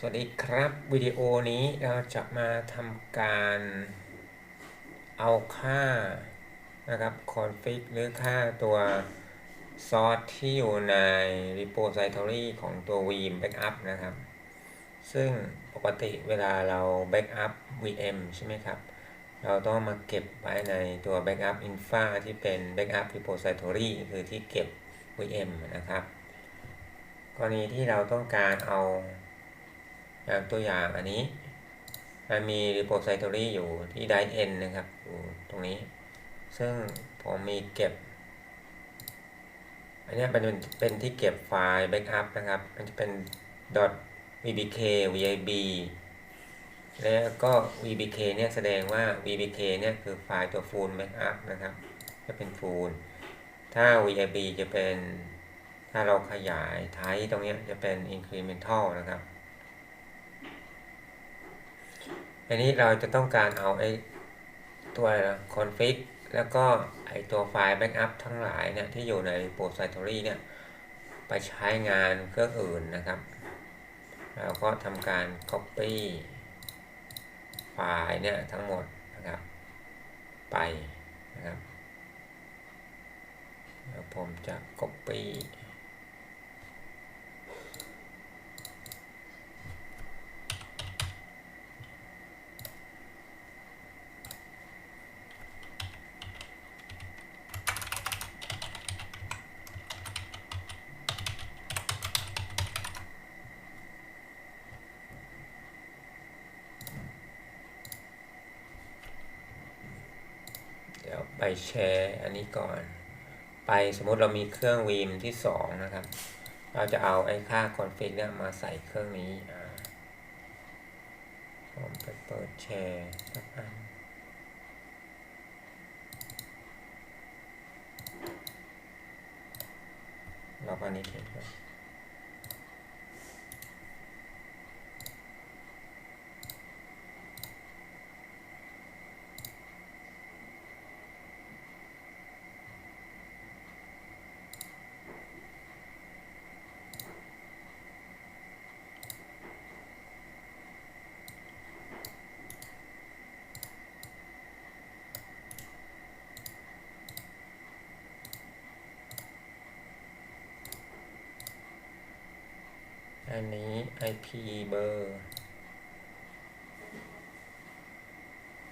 สวัสดีครับวิดีโอนี้เราจะมาทำการเอาค่านะครับ config หรือค่าตัวซอสที่อยู่ใน repository ของตัว vm backup นะครับ ซึ่งปกติเวลาเรา backup vm ใช่ไหมครับ เราต้องมาเก็บไว้ในตัว backup infra ที่เป็น backup repository คือที่เก็บ vm นะครับ กรณีที่เราต้องการเอา ตัวอย่างอันนี้มันมี repository อยู่ที่ drive n นะครับอยู่ตรงนี้ ซึ่งผมมีเก็บ อันนี้เป็นเป็นที่เก็บไฟล์ backup นะครับ มันจะเป็น .vbk vib แล้วก็ vbk เนี่ยแสดงว่า vbk เนี่ยคือไฟล์ตัว full backup นะครับ จะเป็น full ถ้า vib จะเป็น ถ้าเราขยายไทป์ตรงนี้จะเป็น incremental นะครับ อันนี้เราจะต้องการเอาไอ้ตัว config แล้วก็ไอ้ตัวไฟล์ backup ทั้งหลายเนี่ยที่อยู่ใน repository เนี่ยไปใช้งานเครื่องอื่นนะครับ เราก็ทำการ copy ไฟล์เนี่ยทั้งหมดนะครับ ไปนะครับแล้วผมจะ copy เดี๋ยว ไปแชร์อันนี้ก่อน ไปสมมติเรามีเครื่องวีมที่ 2 นะครับ เราจะเอาไอ้ค่า config เนี่ยมาใส่เครื่องนี้ผมไปเปิดแชร์สักอันเราอันนี้เห็นก่อนอันนี้ IP เบอร์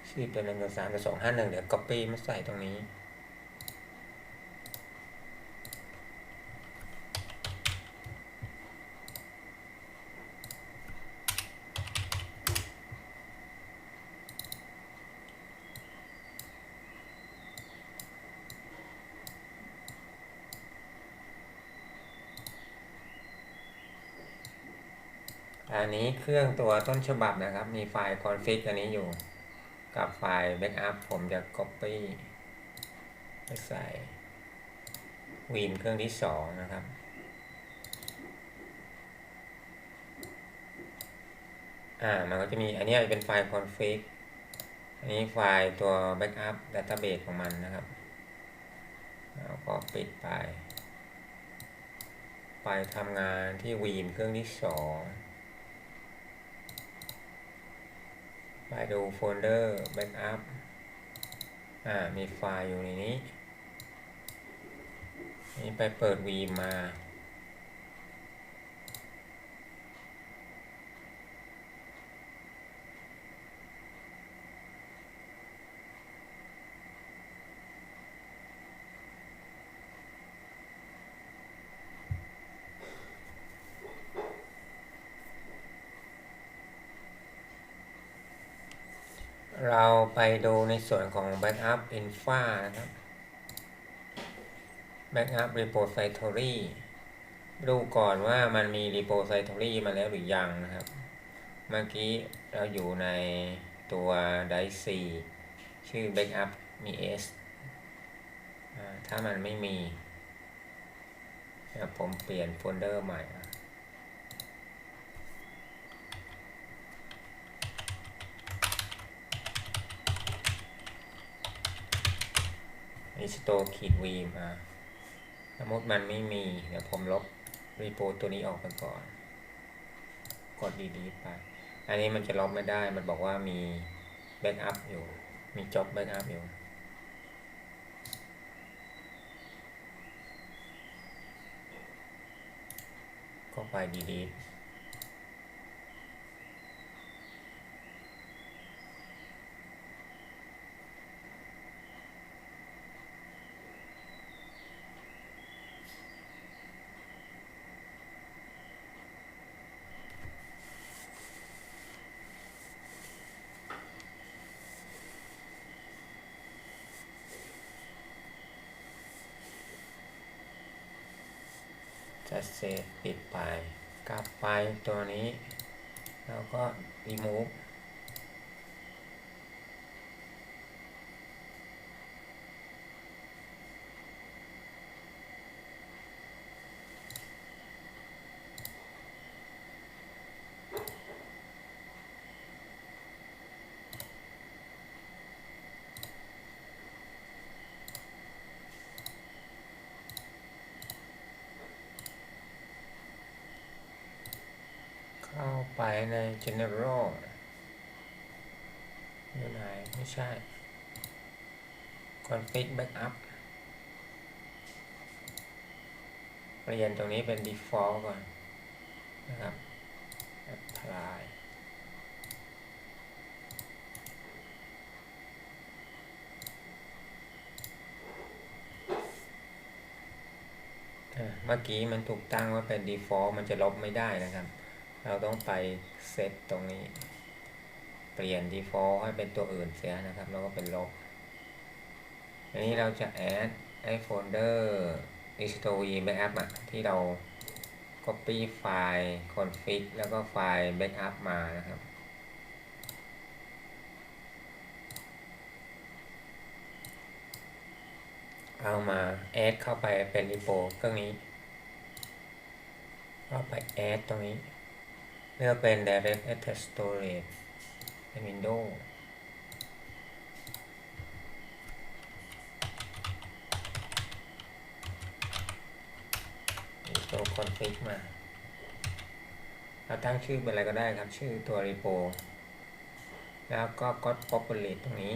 สิบตัวหนึ่งตัวสามตัวสองห้าหนึ่งเดี๋ยว copy มาใส่ตรงนี้ อันนี้เครื่องตัวต้นฉบับนะครับ มีไฟล์ config อันนี้อยู่กับไฟล์ backup ผมจะ copy ไปใส่วีมเครื่องที่2นะครับ อ่า มันก็จะมีอันนี้เป็นไฟล์ config อันนี้ไฟล์ตัว backup database ของมันนะครับแล้วก็ปิดไป ไปทำงานที่วีมเครื่องที่2 ไปดูโฟลเดอร์ Backup อ่ามีไฟล์อยู่ในนี้ นี่ไปเปิดวีมา เราไปดูในส่วนของ Backup Infra นะครับ Backup Repository ดูก่อนว่ามันมี Repository มาแล้วหรือยังนะครับ เมื่อกี้เราอยู่ในตัว Dice ชื่อ Backup มี S ถ้ามันไม่มี ผมเปลี่ยนโฟลเดอร์ใหม่ นะอิสโตขีดวีมาสมมติมันไม่มี เดี๋ยวผมลบรีโพตัวนี้ออกไปก่อน กด delete ไป อันนี้มันจะลบไม่ได้ มันบอกว่ามี backup อยู่ มี job backup อยู่ ก็ไป delete จะเซฟปิดไป กลับไปตัวนี้ แล้วก็ remove เข้า ไปใน general อยู่ไหนไม่ใช่ config backup เปลี่ยนตรงนี้เป็น default ก่อนนะครับ apply เมื่อกี้มันถูกตั้งว่าเป็น default มันจะลบไม่ได้นะครับ เราต้องไปเซตตรงนี้ เปลี่ยน default ให้เป็นตัวอื่นเสียนะครับ แล้วก็เป็นลบ อันนี้เราจะ add ไอ้โฟลเดอร์ install v backup อะที่เรา copy ไฟล์ config แล้วก็ไฟล์ backup มานะครับเอามา add เข้าไปเป็น repo เครื่องนี้ก็ไป add ตรงนี้ เลือกเป็น direct access storage เป็น Windows ตัว config มาเราตั้งชื่อเป็นอะไรก็ได้ครับ ชื่อตัว repo แล้วก็ got populate ตรงนี้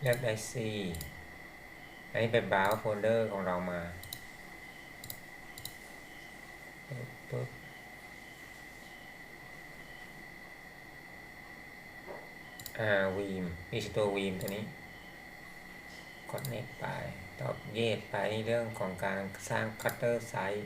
เลือกได้ C อันนี้เป็น browse folder ของเรามา ปึ๊บอ่า Veeam นี่คือตัว Veeam ตัวนี้ connect ไปตอบ yes ไปนี่เรื่องของการสร้าง cutter size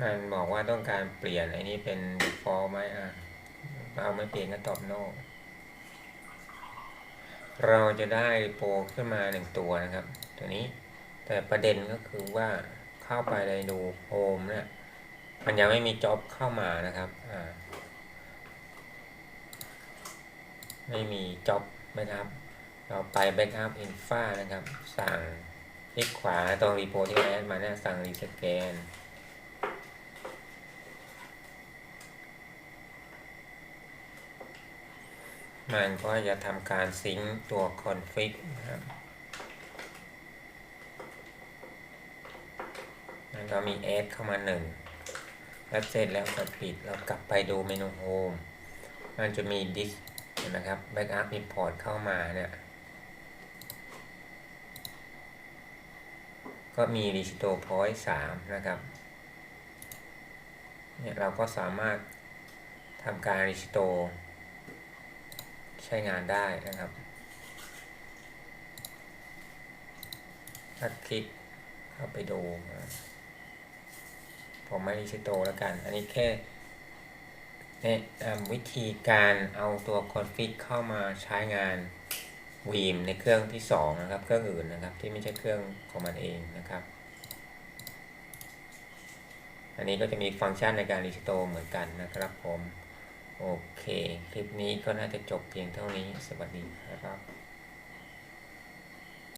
มันบอกว่าต้องการเปลี่ยนไอ้นี้เป็น default ไหมอะ เราไม่เปลี่ยนก็ตอบ no เราจะได้โปรขึ้นมาหนึ่งตัวนะครับ ตัวนี้แต่ประเด็นก็คือว่าเข้าไปในดูโฮมเนี่ยมันยังไม่มีจ็อบเข้ามานะครับอ่าไม่มีจ็อบนะครับ เราไป backup infra นะครับ สั่งคลิกขวาตรงรีโพที่แอดมาเนี่ยสั่งรีสแกน มันก็จะทำการซิงตัว config นะครับมันก็มี add เข้ามาหนึ่งแล้วเสร็จแล้วกดปิดแล้วกลับไปดูเมนู home มันจะมี disk นะครับ backup import เข้ามาเนี่ยก็มี restore point 3นะครับ เนี่ยเราก็สามารถทำการ restore ใช้งานได้นะครับ ถ้าคลิกเข้าไปดูผมไม่รีสโตแล้วกัน อันนี้แค่แนะนำวิธีการเอาตัวคอนฟิกเข้ามาใช้งานวีมในเครื่องที่2นะครับ เครื่องอื่นนะครับ ที่ไม่ใช่เครื่องของมันเองนะครับ อันนี้ก็จะมีฟังก์ชันในการรีสโตเหมือนกันนะครับผม โอเค คลิปนี้ก็น่าจะจบเพียงเท่านี้ สวัสดีครับ